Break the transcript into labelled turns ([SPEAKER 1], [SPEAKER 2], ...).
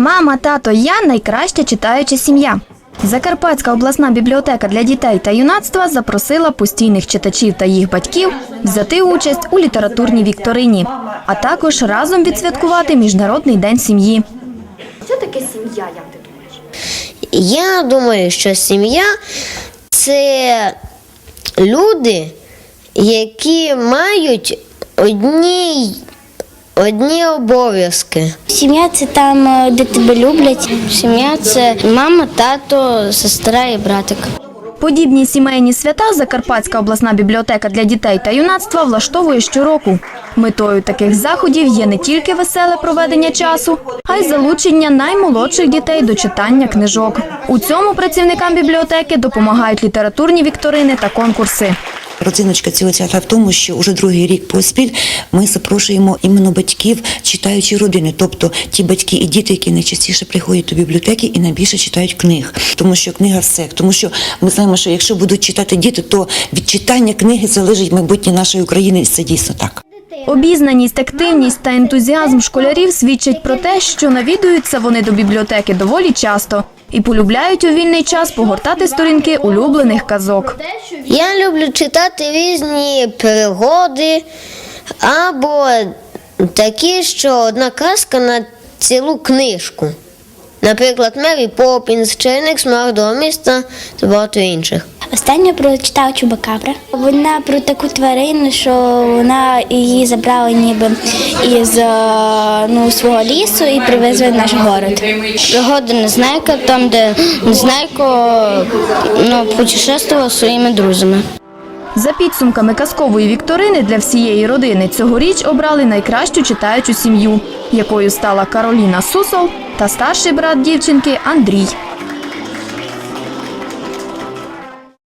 [SPEAKER 1] Мама, тато, я найкраща читаюча сім'я. Закарпатська обласна бібліотека для дітей та юнацтва запросила постійних читачів та їх батьків взяти участь у літературній вікторині, а також разом відсвяткувати Міжнародний день сім'ї. Що таке сім'я, як ти думаєш?
[SPEAKER 2] Я думаю, що сім'я це люди, які мають одні, одні обов'язки.
[SPEAKER 3] Сім'я це там, е, де тебе люблять. Сім'я це мама, тато, сестра і братик.
[SPEAKER 1] Подібні сімейні свята Закарпатська обласна бібліотека для дітей та юнацтва влаштовує щороку. Метою таких заходів є не тільки веселе проведення часу, а й залучення наймолодших дітей до читання книжок. У цьому працівникам бібліотеки допомагають літературні вікторини та конкурси.
[SPEAKER 4] Родзиночка цього свята в тому, що уже другий рік поспіль ми запрошуємо іменно батьків читаючі родини, тобто ті батьки і діти, які найчастіше приходять до бібліотеки і найбільше читають книг, тому що книга все. Тому що ми знаємо, що якщо будуть читати діти, то від читання книги залежить майбутнє нашої України, це дійсно так.
[SPEAKER 1] Обізнаність, активність та ентузіазм школярів свідчать про те, що навідуються вони до бібліотеки доволі часто і полюбляють у вільний час погортати сторінки улюблених казок.
[SPEAKER 2] Я люблю читати різні пригоди або такі, що одна казка на цілу книжку. Наприклад, Мері Поппінс, Чайник смарагдового міста та багато інших.
[SPEAKER 3] Останнє прочитав Чубакабра. Вона про таку тварину, що вона її забрала ніби із е, ну, свого лісу і привезли в наш город. Пригода Незнайка, там, де Незнайко ну, путешествував своїми друзями.
[SPEAKER 1] За підсумками казкової вікторини для всієї родини цьогоріч обрали найкращу читаючу сім'ю, якою стала Кароліна Сусол та старший брат дівчинки Андрій.